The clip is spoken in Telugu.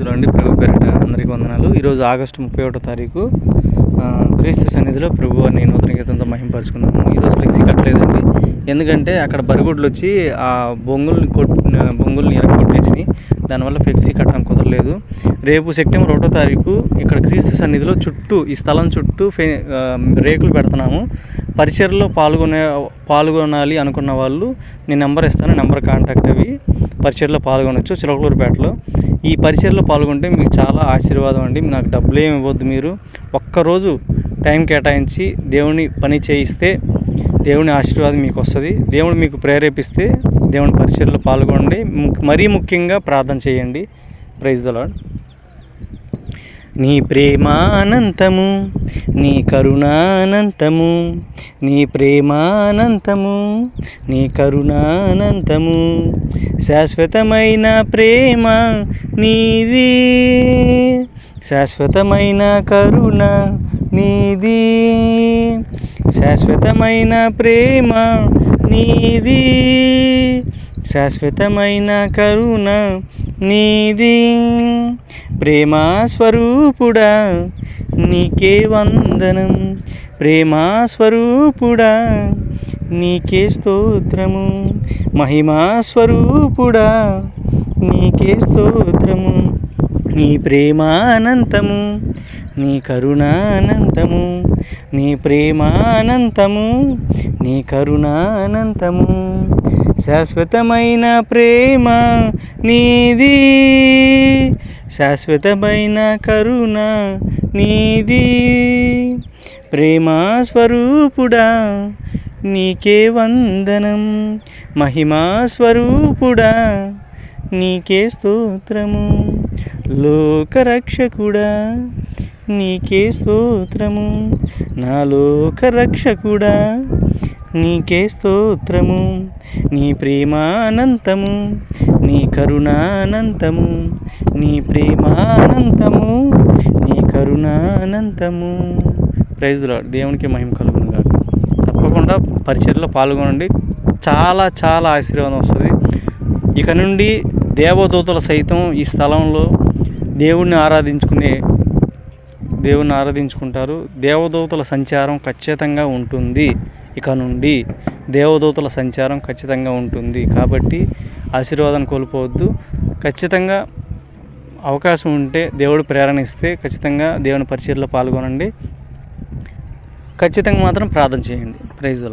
అండి ప్రభు పేరిట అందరికీ వందనాలు. ఈరోజు ఆగస్టు ముప్పై ఒకటో తారీఖు క్రీస్తు సన్నిధిలో ప్రభు అని నూతన గీతంతో మహింపరుచుకున్నాము ఈరోజు ఫ్లెక్సీ కట్టలేదండి. ఎందుకంటే అక్కడ బరుగుడ్లు వచ్చి ఆ బొంగుల్ని కొట్ బొంగుల్ని ఎరగొట్టేసి దానివల్ల ఫ్లెక్సీ కట్టడం కుదరలేదు. రేపు సెప్టెంబర్ ఒకటో తారీఖు ఇక్కడ క్రీస్తు సన్నిధిలో చుట్టూ ఈ స్థలం చుట్టూ ఫే రేకులు పెడుతున్నాము. పరిచయలో పాల్గొనే పాల్గొనాలి అనుకున్న వాళ్ళు నేను నెంబర్ ఇస్తాను నెంబర్ కాంటాక్ట్ అవి. పరిచయలో పాల్గొనొచ్చు చిలకలూరుపేటలో. ఈ పరిచయలో పాల్గొంటే మీకు చాలా ఆశీర్వాదం అండి. నాకు డబ్బులు ఏమి ఇవ్వద్దు మీరు. ఒక్కరోజు టైం కేటాయించి దేవుని పని చేయిస్తే దేవుని ఆశీర్వాదం మీకు వస్తుంది. దేవుడు మీకు ప్రేరేపిస్తే దేవుని పరిచయలో పాల్గొనండి మరీ ముఖ్యంగా ప్రార్థన చేయండి. ప్రైజ్ ద లాడ్ నీ ప్రేమానంతము నీ కరుణానంతము నీ ప్రేమానంతము నీ కరుణానంతము. శాశ్వతమైన ప్రేమ నీది శాశ్వతమైన కరుణ నీది శాశ్వతమైన ప్రేమ నీది శాశ్వతమైన కరుణ నీది ప్రేమా స్వరూపుడా నీకే వందనం. ప్రేమా స్వరూపుడా నీకే స్తోత్రము. మహిమా స్వరూపుడా నీకే స్తోత్రము. నీ ప్రేమానంతము నీ కరుణానంతము నీ ప్రేమానంతము నీ కరుణానంతము. శాశ్వతమైన ప్రేమ నీది శాశ్వతమైన కరుణ నీది. ప్రేమా స్వరూపుడా నీకే వందనం. మహిమా స్వరూపుడా నీకే స్తోత్రము. లోకరక్షకుడా నీకే స్తోత్రము. నా లోకరక్షకుడా నీకే స్తోత్రము. నీ ప్రేమానంతము నీ కరుణానంతము. నీ ప్రేమానంతము నీ కరుణానంతము. ప్రైజ్ లాడ్ దేవునికి మహిమ కలుగును కాక తప్పకుండా పరిచయలో పాల్గొనండి. చాలా చాలా ఆశీర్వాదం వస్తుంది. ఇక నుండి దేవదూతలు సైతం ఈ స్థలంలో దేవుణ్ణి ఆరాధించుకునే దేవుణ్ణి ఆరాధించుకుంటారు. దేవదూతల సంచారం ఖచ్చితంగా ఉంటుంది ఇక నుండి. దేవదూతల సంచారం ఖచ్చితంగా ఉంటుంది. కాబట్టి ఆశీర్వాదం కోల్పోవద్దు. ఖచ్చితంగా అవకాశం ఉంటే దేవుడు ప్రేరణ ఇస్తే ఖచ్చితంగా దేవుని పరిచయలో పాల్గొనండి. ఖచ్చితంగా మాత్రం ప్రార్థన చేయండి. ప్రైజ్